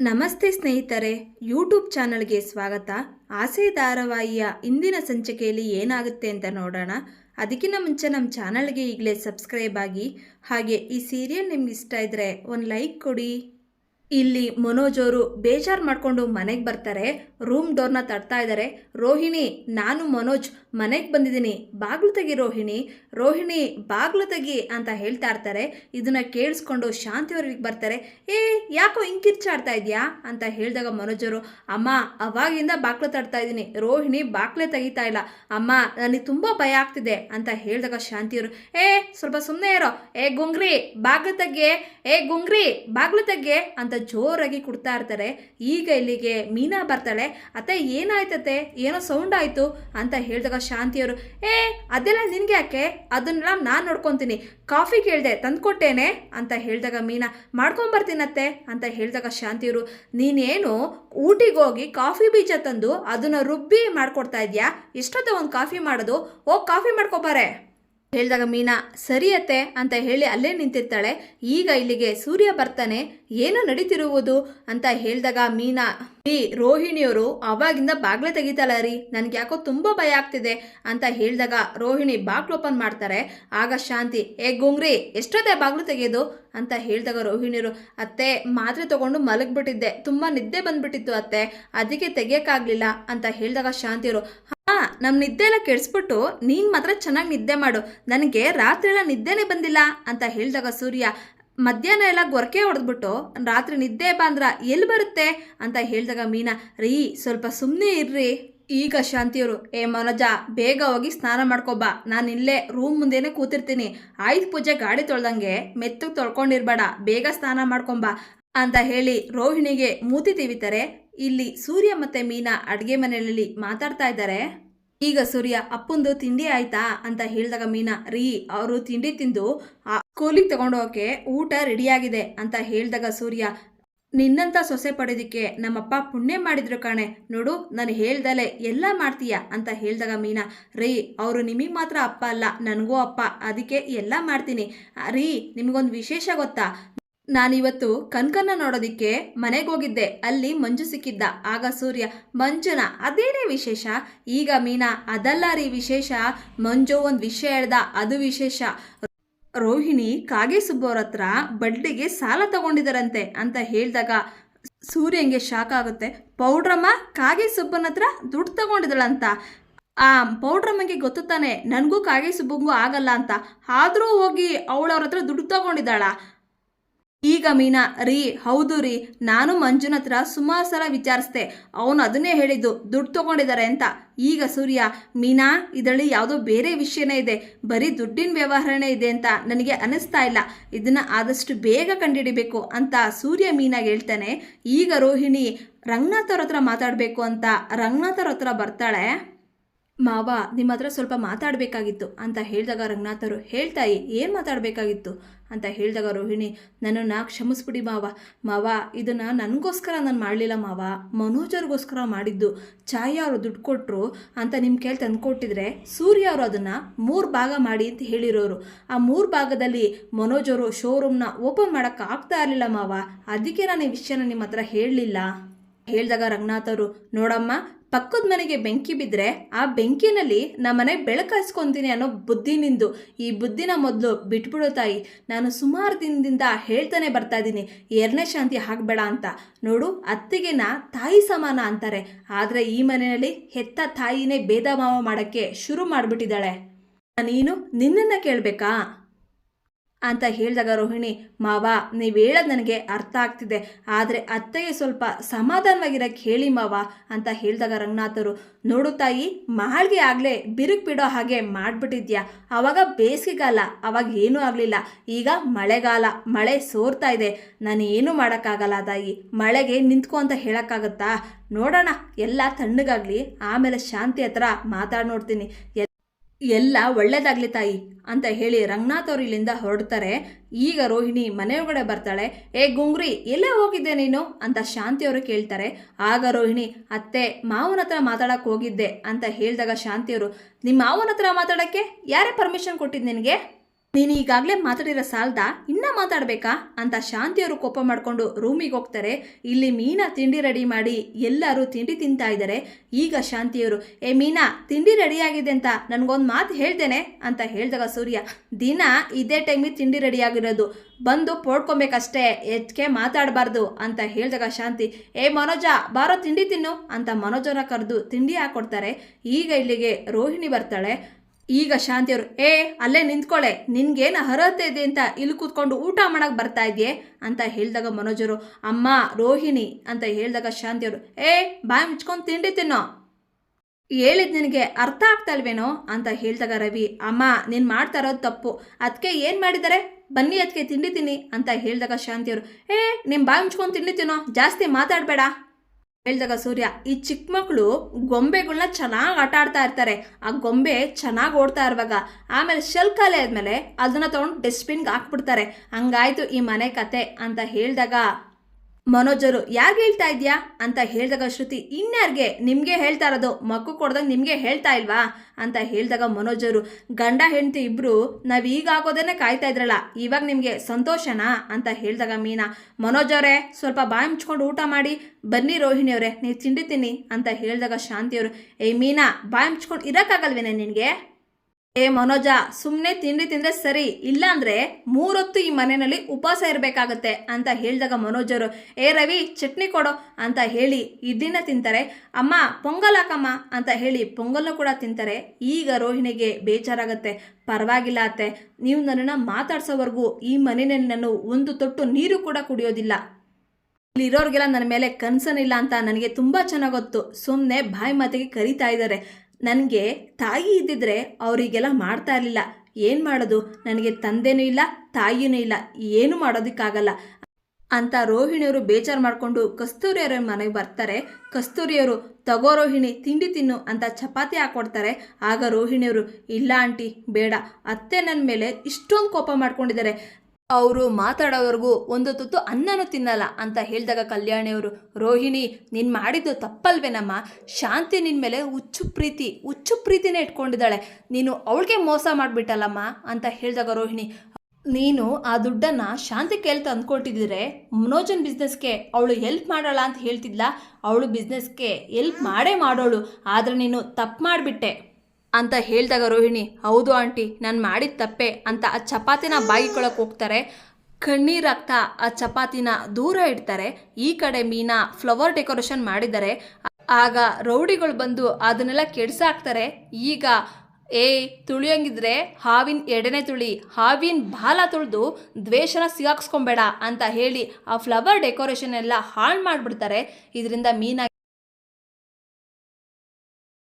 ನಮಸ್ತೆ ಸ್ನೇಹಿತರೆ ಯೂಟ್ಯೂಬ್ ಚಾನಲ್ಗೆ ಸ್ವಾಗತ. ಆಸೆ ಧಾರಾವಾಹಿಯ ಇಂದಿನ ಸಂಚಿಕೆಯಲ್ಲಿ ಏನಾಗುತ್ತೆ ಅಂತ ನೋಡೋಣ. ಅದಕ್ಕಿಂತ ಮುಂಚೆ ನಮ್ಮ ಚಾನಲ್ಗೆ ಈಗಲೇ ಸಬ್ಸ್ಕ್ರೈಬ್ ಆಗಿ ಹಾಗೆ ಈ ಸೀರಿಯಲ್ ನಿಮ್ಗೆ ಇಷ್ಟ ಇದ್ದರೆ ಒಂದು ಲೈಕ್ ಕೊಡಿ. ಇಲ್ಲಿ ಮನೋಜ್ ಅವರು ಬೇಜಾರು ಮಾಡಿಕೊಂಡು ಮನೆಗೆ ಬರ್ತಾರೆ ರೂಮ್ ಡೋರ್ನ ತಡ್ತಾ ಇದ್ದಾರೆ ರೋಹಿಣಿ, ನಾನು ಮನೋಜ್, ಮನೆಗೆ ಬಂದಿದ್ದೀನಿ. ಬಾಗ್ಲು ತೆಗಿ ರೋಹಿಣಿ. ರೋಹಿಣಿ, ಬಾಗ್ಲು ತೆಗಿ ಅಂತ ಹೇಳ್ತಾ ಇರ್ತಾರೆ. ಇದನ್ನ ಕೇಳಿಸ್ಕೊಂಡು ಶಾಂತಿ ಅವ್ರಿಗೆ ಬರ್ತಾರೆ. ಏ, ಯಾಕೋ ಹಿಂಗ್ ಕಿರ್ಚಾಡ್ತಾ ಇದೆಯಾ? ಅಂತ ಹೇಳಿದಾಗ ಮನೋಜ್ ಅವರು, ಅಮ್ಮ, ಅವಾಗಿಂದ ಬಾಗ್ಲು ತಡ್ತಾ ಇದ್ದೀನಿ. ರೋಹಿಣಿ, ಬಾಗ್ಲೆ ತೆಗಿತಾ ಇಲ್ಲ. ಅಮ್ಮ, ನನಗೆ ತುಂಬ ಭಯ ಆಗ್ತಿದೆ ಅಂತ ಹೇಳಿದಾಗ ಶಾಂತಿಯವರು ಏ, ಸ್ವಲ್ಪ ಸುಮ್ಮನೆ ಇರೋ. ಏ, ಗುಂಗ್ರಿ, ಬಾಗ್ಲು ತಗ್ಗೆ. ಏ, ಗುಂಗ್ರಿ, ಬಾಗ್ಲು ತಗ್ಗೆ ಅಂತ ಜೋರಾಗಿ ಕುಡ್ತಾ ಇರ್ತಾರೆ. ಈಗ ಇಲ್ಲಿಗೆ ಮೀನಾ ಬರ್ತಾಳೆ. ಅತ್ತೆ ಏನಾಯ್ತತೆ ಏನೋ ಸೌಂಡ್ ಆಯಿತು ಅಂತ ಹೇಳಿದಾಗ ಶಾಂತಿಯವರು, ಏ, ಅದೆಲ್ಲ ನಿನಗೆ ಯಾಕೆ? ಅದನ್ನೆಲ್ಲ ನಾನು ನೋಡ್ಕೊತೀನಿ. ಕಾಫಿ ಕೇಳಿದೆ, ತಂದುಕೊಟ್ಟೇನೆ ಅಂತ ಹೇಳಿದಾಗ ಮೀನಾ, ಮಾಡ್ಕೊಂಬರ್ತೀನತ್ತೆ ಅಂತ ಹೇಳಿದಾಗ ಶಾಂತಿಯವರು, ನೀನೇನು ಊಟಿಗೆ ಹೋಗಿ ಕಾಫಿ ಬೀಜ ತಂದು ಅದನ್ನ ರುಬ್ಬಿ ಮಾಡ್ಕೊಡ್ತಾ ಇದೆಯಾ? ಎಷ್ಟೊತ್ತ ಒಂದು ಕಾಫಿ ಮಾಡೋದು. ಓ ಕಾಫಿ ಮಾಡ್ಕೊಬಾರೆ ಹೇಳಿದಾಗ ಮೀನಾ ಸರಿಯತ್ತೆ ಅಂತ ಹೇಳಿ ಅಲ್ಲೇ ನಿಂತಿರ್ತಾಳೆ. ಈಗ ಇಲ್ಲಿಗೆ ಸೂರ್ಯ ಬರ್ತಾನೆ, ಏನು ನಡೀತಿರುವುದು ಅಂತ ಹೇಳಿದಾಗ ಮೀನಾ, ರೀ, ರೋಹಿಣಿಯವರು ಅವಾಗಿಂದ ಬಾಗ್ಲೆ ತೆಗಿತಾಳ ರೀ, ನನ್ಗೆ ಯಾಕೋ ತುಂಬ ಭಯ ಆಗ್ತಿದೆ ಅಂತ ಹೇಳಿದಾಗ ರೋಹಿಣಿ ಬಾಗ್ಲು ಓಪನ್ ಮಾಡ್ತಾರೆ. ಆಗ ಶಾಂತಿ, ಏ ಗುಂಗ್ರಿ, ಎಷ್ಟೊತ್ತೆ ಬಾಗ್ಲು ತೆಗೆಯೋದು ಅಂತ ಹೇಳಿದಾಗ ರೋಹಿಣಿಯರು, ಅತ್ತೆ, ಮಾತ್ರೆ ತಗೊಂಡು ಮಲಗ್ಬಿಟ್ಟಿದ್ದೆ, ತುಂಬ ನಿದ್ದೆ ಬಂದ್ಬಿಟ್ಟಿತ್ತು ಅತ್ತೆ, ಅದಕ್ಕೆ ತೆಗಿಯೋಕ್ಕಾಗಲಿಲ್ಲ ಅಂತ ಹೇಳಿದಾಗ ಶಾಂತಿಯವರು ನಮ್ಮ ನಿದ್ದೆ ಎಲ್ಲ ಕೆಡಿಸ್ಬಿಟ್ಟು ನೀನು ಮಾತ್ರ ಚೆನ್ನಾಗಿ ನಿದ್ದೆ ಮಾಡು. ನನಗೆ ರಾತ್ರಿ ಎಲ್ಲ ನಿದ್ದೆನೇ ಬಂದಿಲ್ಲ ಅಂತ ಹೇಳಿದಾಗ ಸೂರ್ಯ, ಮಧ್ಯಾಹ್ನ ಎಲ್ಲ ಗೊರಕೆ ಹೊಡೆದ್ಬಿಟ್ಟು, ರಾತ್ರಿ ನಿದ್ದೆ ಬಂದ್ರ ಎಲ್ಲಿ ಬರುತ್ತೆ ಅಂತ ಹೇಳಿದಾಗ ಮೀನಾ, ರೀ ಸ್ವಲ್ಪ ಸುಮ್ಮನೆ ಇರ್ರಿ. ಈಗ ಶಾಂತಿಯವರು, ಏ ಮನೋಜ, ಬೇಗ ಹೋಗಿ ಸ್ನಾನ ಮಾಡ್ಕೊಬ್ಬ ನಾನು ಇಲ್ಲೇ ರೂಮ್ ಮುಂದೆನೇ ಕೂತಿರ್ತೀನಿ. ಆಯ್ತು ಪೂಜೆ ಗಾಡಿ ತೊಳ್ದಂಗೆ ಮೆತ್ತಗೆ ತೊಳ್ಕೊಂಡಿರ್ಬೇಡ, ಬೇಗ ಸ್ನಾನ ಮಾಡ್ಕೊಂಬ ಅಂತ ಹೇಳಿ ರೋಹಿಣಿಗೆ ಮೂತಿ ತಿವಿತಾರೆ. ಇಲ್ಲಿ ಸೂರ್ಯ ಮತ್ತೆ ಮೀನಾ ಅಡುಗೆ ಮನೆಯಲ್ಲಿ ಮಾತಾಡ್ತಾ ಇದ್ದಾರೆ. ಈಗ ಸೂರ್ಯ, ಅಪ್ಪಂದು ತಿಂಡಿ ಆಯ್ತಾ? ಅಂತ ಹೇಳಿದಾಗ ಮೀನಾ, ರೀ, ಅವರು ತಿಂಡಿ ತಿಂದು ಸ್ಕೂಲಿಗೆ ತಗೊಂಡೋಗಕ್ಕೆ ಊಟ ರೆಡಿಯಾಗಿದೆ ಅಂತ ಹೇಳಿದಾಗ ಸೂರ್ಯ, ನಿನ್ನಂತ ಸೊಸೆ ಪಡೆದಿಕ್ಕೆ ನಮ್ಮಪ್ಪ ಪುಣ್ಯ ಮಾಡಿದ್ರು ಕಾಣೆ. ನೋಡು, ನಾನು ಹೇಳ್ದಲೆ ಎಲ್ಲ ಮಾಡ್ತೀಯ ಅಂತ ಹೇಳಿದಾಗ ಮೀನಾ, ರೀ, ಅವರು ನಿಮಗೆ ಮಾತ್ರ ಅಪ್ಪ ಅಲ್ಲ, ನನಗೂ ಅಪ್ಪ, ಅದಕ್ಕೆ ಎಲ್ಲ ಮಾಡ್ತೀನಿ. ರೀ, ನಿಮಗೊಂದು ವಿಶೇಷ ಗೊತ್ತಾ? ನಾನಿವತ್ತು ಕನ್ಕನ್ನ ನೋಡೋದಿಕ್ಕೆ ಮನೆಗೆ ಹೋಗಿದ್ದೆ. ಅಲ್ಲಿ ಮಂಜು ಸಿಕ್ಕಿದ್ದ. ಆಗ ಸೂರ್ಯ, ಮಂಜುನ, ಅದೇನೇ ವಿಶೇಷ? ಈಗ ಮೀನಾ, ಅದಲ್ಲ ರೀ ವಿಶೇಷ. ಮಂಜು ಒಂದು ವಿಷಯ ಹೇಳ್ದ, ಅದು ವಿಶೇಷ. ರೋಹಿಣಿ ಕಾಗೆ ಸುಬ್ಬವ್ರ ಹತ್ರ ಬಡ್ಡಿಗೆ ಸಾಲ ತಗೊಂಡಿದ್ದಾರಂತೆ ಅಂತ ಹೇಳಿದಾಗ ಸೂರ್ಯಂಗೆ ಶಾಕ್ ಆಗುತ್ತೆ. ಪೌಡ್ರಮ್ಮ ಕಾಗೆ ಸುಬ್ಬನ ಹತ್ರ ದುಡ್ಡು ತಗೊಂಡಿದ್ದಾಳಂತ ಆ ಪೌಡ್ರಮ್ಮಗೆ ಗೊತ್ತು ತಾನೆ. ನನಗೂ ಕಾಗೆ ಸುಬ್ಬಂಗೂ ಆಗಲ್ಲ ಅಂತ. ಆದರೂ ಹೋಗಿ ಅವಳವ್ರ ಹತ್ರ ದುಡ್ಡು ತಗೊಂಡಿದ್ದಾಳ ಈಗ ಮೀನಾ, ರೀ, ಹೌದು ರೀ, ನಾನು ಮಂಜುನ ಹತ್ರ ಸುಮಾರು ಸಲ ವಿಚಾರಿಸ್ದೆ. ಅವನು ಅದನ್ನೇ ಹೇಳಿದ್ದು, ದುಡ್ಡು ತಗೊಂಡಿದ್ದಾರೆ ಅಂತ. ಈಗ ಸೂರ್ಯ, ಮೀನಾ, ಇದರಲ್ಲಿ ಯಾವುದೋ ಬೇರೆ ವಿಷಯನೇ ಇದೆ. ಬರೀ ದುಡ್ಡಿನ ವ್ಯವಹಾರನೇ ಇದೆ ಅಂತ ನನಗೆ ಅನಿಸ್ತಾ ಇಲ್ಲ. ಇದನ್ನು ಆದಷ್ಟು ಬೇಗ ಕಂಡುಹಿಡಿಬೇಕು ಅಂತ ಸೂರ್ಯ ಮೀನಾಗೆ ಹೇಳ್ತಾನೆ. ಈಗ ರೋಹಿಣಿ ರಂಗನಾಥರ ಹತ್ರ ಮಾತಾಡಬೇಕು ಅಂತ ರಂಗನಾಥರ ಹತ್ರ ಬರ್ತಾಳೆ. ಮಾವ, ನಿಮ್ಮ ಹತ್ರ ಸ್ವಲ್ಪ ಮಾತಾಡಬೇಕಾಗಿತ್ತು ಅಂತ ಹೇಳಿದಾಗ ರಂಗನಾಥರು ಹೇಳ್ತಾಯಿ ಏನು ಮಾತಾಡಬೇಕಾಗಿತ್ತು? ಅಂತ ಹೇಳಿದಾಗ ರೋಹಿಣಿ, ನನ್ನನ್ನು ಕ್ಷಮಿಸ್ಬಿಡಿ ಮಾವ. ಮಾವ, ಇದನ್ನು ನನಗೋಸ್ಕರ ನಾನು ಮಾಡಲಿಲ್ಲ ಮಾವ. ಮನೋಜರ್ಗೋಸ್ಕರ ಮಾಡಿದ್ದು. ಛಾಯಾ ಅವರು ದುಡ್ಡು ಕೊಟ್ಟರು ಅಂತ ನಿಮ್ಮ ಕೇಳಿ ತಂದುಕೊಟ್ಟಿದ್ರೆ ಸೂರ್ಯ ಅವರು ಅದನ್ನು ಮೂರು ಭಾಗ ಮಾಡಿ ಅಂತ ಹೇಳಿರೋರು. ಆ ಮೂರು ಭಾಗದಲ್ಲಿ ಮನೋಜರು ಶೋರೂಮ್ನ ಓಪನ್ ಮಾಡೋಕ್ಕಾಗ್ತಾ ಇರಲಿಲ್ಲ ಮಾವ. ಅದಕ್ಕೆ ನಾನು ಈ ವಿಷಯನ ನಿಮ್ಮ ಹತ್ರ ಹೇಳಲಿಲ್ಲ. ಹೇಳಿದಾಗ ರಂಗನಾಥ್ ಅವರು, ನೋಡಮ್ಮ, ಪಕ್ಕದ ಮನೆಗೆ ಬೆಂಕಿ ಬಿದ್ದರೆ ಆ ಬೆಂಕಿನಲ್ಲಿ ನಮ್ಮನೆ ಬೆಳಕು ಹಚ್ಕೊತೀನಿ ಅನ್ನೋ ಬುದ್ಧಿ ನಿಂದು. ಈ ಬುದ್ಧಿನ ಮೊದಲು ಬಿಟ್ಬಿಡೋ ತಾಯಿ. ನಾನು ಸುಮಾರು ದಿನದಿಂದ ಹೇಳ್ತಾನೆ ಬರ್ತಾ ಇದ್ದೀನಿ. ಎರಡನೇ ಶಾಂತಿ ಹಾಕಬೇಡ ಅಂತ. ನೋಡು ಅತ್ತಿಗೆನ ತಾಯಿ ಸಮಾನ ಅಂತಾರೆ. ಆದರೆ ಈ ಮನೆಯಲ್ಲಿ ಹೆತ್ತ ತಾಯಿನೇ ಭೇದ ಭಾವ ಮಾಡೋಕ್ಕೆ ಶುರು ಮಾಡಿಬಿಟ್ಟಿದ್ದಾಳೆ. ನೀನು ನಿನ್ನನ್ನು ಕೇಳಬೇಕಾ? ಅಂತ ಹೇಳಿದಾಗ ರೋಹಿಣಿ, ಮಾವ, ನೀವು ಹೇಳೋದು ನನಗೆ ಅರ್ಥ ಆಗ್ತಿದೆ. ಆದರೆ ಅತ್ತೆಗೆ ಸ್ವಲ್ಪ ಸಮಾಧಾನವಾಗಿರೋಕ್ಕೆ ಹೇಳಿ ಮಾವ ಅಂತ ಹೇಳಿದಾಗ ರಂಗನಾಥರು, ನೋಡು ತಾಯಿ, ಮಾಳ್ಗೆ ಆಗಲೇ ಬಿರುಕು ಬಿಡೋ ಹಾಗೆ ಮಾಡಿಬಿಟ್ಟಿದ್ಯಾ? ಆವಾಗ ಬೇಸಿಗೆಗಾಲ, ಅವಾಗ ಏನೂ ಆಗಲಿಲ್ಲ. ಈಗ ಮಳೆಗಾಲ, ಮಳೆ ಸೋರ್ತಾ ಇದೆ. ನಾನು ಏನೂ ಮಾಡೋಕ್ಕಾಗಲ್ಲ ತಾಯಿ. ಮಳೆಗೆ ನಿಂತ್ಕೊ ಅಂತ ಹೇಳೋಕ್ಕಾಗತ್ತಾ? ನೋಡೋಣ, ಎಲ್ಲ ತಣ್ಣಗಾಗಲಿ, ಆಮೇಲೆ ಶಾಂತಿ ಹತ್ರ ಮಾತಾಡಿ ನೋಡ್ತೀನಿ. ಎಲ್ಲ ಒಳ್ಳೇದಾಗ್ಲಿ ತಾಯಿ ಅಂತ ಹೇಳಿ ರಂಗನಾಥ್ ಅವರು ಇಲ್ಲಿಂದ ಹೊರಡ್ತಾರೆ. ಈಗ ರೋಹಿಣಿ ಮನೆಯೊಳಗಡೆ ಬರ್ತಾಳೆ. ಏ ಗುಂಗ್ರಿ, ಎಲ್ಲೇ ಹೋಗಿದ್ದೆ ನೀನು? ಅಂತ ಶಾಂತಿಯವರು ಕೇಳ್ತಾರೆ. ಆಗ ರೋಹಿಣಿ, ಅತ್ತೆ, ಮಾವನ ಹತ್ರ ಮಾತಾಡಕ್ಕೆ ಹೋಗಿದ್ದೆ ಅಂತ ಹೇಳಿದಾಗ ಶಾಂತಿಯವರು ನಿಮ್ಮ ಮಾವನ ಹತ್ರ ಮಾತಾಡೋಕ್ಕೆ ಯಾರೇ ಪರ್ಮಿಷನ್ ಕೊಟ್ಟಿದ್ದು ನಿನಗೆ? ನೀನು ಈಗಾಗಲೇ ಮಾತಾಡಿರೋ ಸಾಲದ ಇನ್ನ ಮಾತಾಡಬೇಕಾ ಅಂತ ಶಾಂತಿಯವರು ಕೋಪ ಮಾಡಿಕೊಂಡು ರೂಮಿಗೆ ಹೋಗ್ತಾರೆ. ಇಲ್ಲಿ ಮೀನಾ ತಿಂಡಿ ರೆಡಿ ಮಾಡಿ ಎಲ್ಲರೂ ತಿಂಡಿ ತಿಂತಾ ಇದ್ದಾರೆ. ಈಗ ಶಾಂತಿಯವರು, ಏ ಮೀನಾ, ತಿಂಡಿ ರೆಡಿ ಆಗಿದೆ ಅಂತ ನನಗೊಂದು ಮಾತು ಹೇಳ್ತೇನೆ ಅಂತ ಹೇಳಿದಾಗ ಸೂರ್ಯ, ದಿನ ಇದೇ ಟೈಮಿಗೆ ತಿಂಡಿ ರೆಡಿ ಆಗಿರೋದು. ಬಂದು ಪೋಡ್ಕೊಬೇಕಷ್ಟೇ ಹೆಚ್ಚಿಗೆ ಮಾತಾಡಬಾರ್ದು ಅಂತ ಹೇಳಿದಾಗ ಶಾಂತಿ, ಏ ಮನೋಜ, ಬಾರೋ ತಿಂಡಿ ತಿನ್ನು ಅಂತ ಮನೋಜನ ಕರೆದು ತಿಂಡಿ ಹಾಕೊಡ್ತಾರೆ. ಈಗ ಇಲ್ಲಿಗೆ ರೋಹಿಣಿ ಬರ್ತಾಳೆ. ಈಗ ಶಾಂತಿಯವರು, ಏ, ಅಲ್ಲೇ ನಿಂತ್ಕೊಳ್ಳೆ ನಿನ್ಗೇನು ಅರ್ಹತೆ ಇದೆ ಅಂತ ಇಲ್ಲಿ ಕೂತ್ಕೊಂಡು ಊಟ ಮಾಡಕ್ಕೆ ಬರ್ತಾ ಇದೆಯೇ? ಅಂತ ಹೇಳಿದಾಗ ಮನೋಜರು, ಅಮ್ಮ, ರೋಹಿಣಿ, ಅಂತ ಹೇಳಿದಾಗ ಶಾಂತಿಯವರು, ಏ, ಬಾಯಿ ಮುಚ್ಕೊಂಡು ತಿಂಡಿ ತಿನ್ನೋ. ಹೇಳಿದ್ ನಿನಗೆ ಅರ್ಥ ಆಗ್ತಾ ಇಲ್ವೇನೋ ಅಂತ ಹೇಳಿದಾಗ ರವಿ, ಅಮ್ಮ, ನೀನು ಮಾಡ್ತಾ ಇರೋದು ತಪ್ಪು. ಅದಕ್ಕೆ ಏನು ಮಾಡಿದ್ದಾರೆ ಬನ್ನಿ ಅದಕ್ಕೆ ತಿಂಡಿ ತಿನ್ನಿ, ಅಂತ ಹೇಳಿದಾಗ ಶಾಂತಿಯವರು, ಏ ನಿಮ್ಮ ಬಾಯಿ ಮುಚ್ಕೊಂಡು ತಿಂಡಿ ತಿನ್ನೋ, ಜಾಸ್ತಿ ಮಾತಾಡಬೇಡ. ಹೇಳಿದಾಗ ಸೂರ್ಯ, ಈ ಚಿಕ್ಕ ಮಕ್ಕಳು ಗೊಂಬೆಗಳನ್ನ ಚೆನ್ನಾಗಿ ಆಟ ಆಡ್ತಾ ಇರ್ತಾರೆ. ಆ ಗೊಂಬೆ ಚೆನ್ನಾಗಿ ಓಡ್ತಾ ಇರುವಾಗ ಆಮೇಲೆ ಶೆಲ್ ಖಾಲಿ ಆದಮೇಲೆ ಅದನ್ನ ತಗೊಂಡು ಡಸ್ಟ್ಬಿನ್ಗೆ ಹಾಕ್ಬಿಡ್ತಾರೆ. ಹಂಗಾಯ್ತು ಈ ಮನೆ ಕತೆ ಅಂತ ಹೇಳಿದಾಗ ಮನೋಜರು ಯಾರಿಗೆ ಹೇಳ್ತಾ ಇದೆಯಾ ಅಂತ ಹೇಳಿದಾಗ ಶ್ರುತಿ ಇನ್ಯಾರಿಗೆ ನಿಮಗೆ ಹೇಳ್ತಾ ಇರೋದು? ಮಕ್ಕು ಕೊಡ್ದಾಗ ನಿಮಗೆ ಹೇಳ್ತಾ ಇಲ್ವಾ? ಅಂತ ಹೇಳಿದಾಗ ಮನೋಜರು, ಗಂಡ ಹೆಂಡತಿ ಇಬ್ಬರು ನಾವು ಈಗ ಆಗೋದನ್ನೇ ಕಾಯ್ತಾ ಇದ್ರಲ್ಲ, ಇವಾಗ ನಿಮಗೆ ಸಂತೋಷನಾ? ಅಂತ ಹೇಳಿದಾಗ ಮೀನಾ ಮನೋಜವರೇ ಸ್ವಲ್ಪ ಬಾಯಿ ಮುಚ್ಕೊಂಡು ಊಟ ಮಾಡಿ, ಬನ್ನಿ ರೋಹಿಣಿ ಅವರೇ ನೀವು ತಿಂಡಿ ತಿನ್ನಿ, ಅಂತ ಹೇಳಿದಾಗ ಶಾಂತಿಯವರು, ಏಯ್ ಮೀನಾ, ಬಾಯಿ ಮುಚ್ಕೊಂಡು ಇರೋಕ್ಕಾಗಲ್ವೇನೆ ನಿನಗೆ? ಏ ಮನೋಜ ಸುಮ್ಮನೆ ತಿಂಡಿ ತಿಂದ್ರೆ ಸರಿ, ಇಲ್ಲಾಂದ್ರೆ ಮೂರೊತ್ತು ಈ ಮನೆಯಲ್ಲಿ ಉಪವಾಸ ಇರಬೇಕಾಗತ್ತೆ ಅಂತ ಹೇಳಿದಾಗ ಮನೋಜರು, ಏ ರವಿ, ಚಟ್ನಿ ಕೊಡೋ ಅಂತ ಹೇಳಿ ಇಡ್ಲಿನ ತಿಂತಾರೆ. ಅಮ್ಮ, ಪೊಂಗಲ್ ಹಾಕಮ್ಮ ಅಂತ ಹೇಳಿ ಪೊಂಗಲ್ನು ಕೂಡ ತಿಂತಾರೆ. ಈಗ ರೋಹಿಣಿಗೆ ಬೇಜಾರಾಗತ್ತೆ. ಪರವಾಗಿಲ್ಲ ಅತ್ತೆ, ನೀವು ನನ್ನನ್ನು ಮಾತಾಡ್ಸೋವರೆಗೂ ಈ ಮನೆಯಲ್ಲಿ ನಾನು ಒಂದು ತೊಟ್ಟು ನೀರು ಕೂಡ ಕುಡಿಯೋದಿಲ್ಲ. ಇಲ್ಲಿರೋರಿಗೆಲ್ಲ ನನ್ನ ಮೇಲೆ ಕನ್ಸನ್ ಇಲ್ಲ ಅಂತ ನನಗೆ ತುಂಬ ಚೆನ್ನಾಗಿ ಗೊತ್ತು. ಸುಮ್ಮನೆ ಬಾಯಿ ಮಾತಿಗೆ ಕರಿತಾ ಇದ್ದಾರೆ. ನನಗೆ ತಾಯಿ ಇದ್ದಿದ್ರೆ ಅವರಿಗೆಲ್ಲ ಮಾಡ್ತಾ ಇರಲಿಲ್ಲ. ಏನು ಮಾಡೋದು? ನನಗೆ ತಂದೆನೂ ಇಲ್ಲ, ತಾಯಿನೂ ಇಲ್ಲ, ಏನು ಮಾಡೋದಕ್ಕಾಗಲ್ಲ ಅಂತ ರೋಹಿಣಿಯವರು ಬೇಜಾರು ಮಾಡಿಕೊಂಡು ಕಸ್ತೂರಿಯವರ ಮನೆಗೆ ಬರ್ತಾರೆ. ಕಸ್ತೂರಿಯವರು, ತಗೋ ರೋಹಿಣಿ, ತಿಂಡಿ ತಿನ್ನು ಅಂತ ಚಪಾತಿ ಹಾಕ್ಕೊಡ್ತಾರೆ ಆಗ ರೋಹಿಣಿಯವರು, ಇಲ್ಲ ಆಂಟಿ, ಬೇಡ. ಅತ್ತೆ ನನ್ನ ಮೇಲೆ ಇಷ್ಟೊಂದು ಕೋಪ ಮಾಡ್ಕೊಂಡಿದ್ದಾರೆ. ಅವರು ಮಾತಾಡೋವರೆಗೂ ಒಂದು ತುತ್ತು ಅನ್ನನೂ ತಿನ್ನಲ್ಲ ಅಂತ ಹೇಳಿದಾಗ ಕಲ್ಯಾಣಿಯವರು, ರೋಹಿಣಿ, ನೀನು ಮಾಡಿದ್ದು ತಪ್ಪಲ್ವೇನಮ್ಮ? ಶಾಂತಿ ನಿನ್ನ ಮೇಲೆ ಹುಚ್ಚು ಪ್ರೀತಿ, ಹುಚ್ಚು ಪ್ರೀತಿನೇ ಇಟ್ಕೊಂಡಿದ್ದಾಳೆ. ನೀನು ಅವಳಿಗೆ ಮೋಸ ಮಾಡಿಬಿಟ್ಟಲ್ಲಮ್ಮ? ಅಂತ ಹೇಳಿದಾಗ ರೋಹಿಣಿ, ನೀನು ಆ ದುಡ್ಡನ್ನು ಶಾಂತಿ ಕೇಳ್ತಾ ಅಂದ್ಕೊಟ್ಟಿದ್ರೆ ಮನೋಜನ್ ಬಿಸ್ನೆಸ್ಗೆ ಅವಳು ಹೆಲ್ಪ್ ಮಾಡೋಲ್ಲ ಅಂತ ಹೇಳ್ತಿದ್ಲ? ಅವಳು ಬಿಸ್ನೆಸ್ಗೆ ಹೆಲ್ಪ್ ಮಾಡೇ ಮಾಡೋಳು. ಆದರೆ ನೀನು ತಪ್ಪು ಮಾಡಿಬಿಟ್ಟೆ. ಅಂತ ಹೇಳಿದಾಗ ರೋಹಿಣಿ, ಹೌದು ಆಂಟಿ, ನಾನು ಮಾಡಿದ ತಪ್ಪೆ ಅಂತ ಆ ಚಪಾತಿನ ಬಾಗಿಕೊಳ್ಳೋಕೆ ಹೋಗ್ತಾರೆ. ಕಣ್ಣೀರಾಗ್ತಾ ಆ ಚಪಾತಿನ ದೂರ ಇಡ್ತಾರೆ. ಈ ಕಡೆ ಮೀನಾ ಫ್ಲವರ್ ಡೆಕೋರೇಷನ್ ಮಾಡಿದ್ದಾರೆ. ಆಗ ರೌಡಿಗಳು ಬಂದು ಅದನ್ನೆಲ್ಲ ಕೆಡ್ಸಾಕ್ತಾರೆ. ಈಗ, ಏ, ತುಳಿಯಂಗಿದ್ರೆ ಹಾವಿನ ಎಡನೆ ತುಳಿ, ಹಾವಿನ ಬಾಲ ತುಳಿದು ದ್ವೇಷನ ಸಿಗಾಕ್ಸ್ಕೊಂಬೇಡ ಅಂತ ಹೇಳಿ ಆ ಫ್ಲವರ್ ಡೆಕೋರೇಷನ್ ಎಲ್ಲ ಹಾಳು ಮಾಡಿಬಿಡ್ತಾರೆ. ಇದರಿಂದ ಮೀನಾ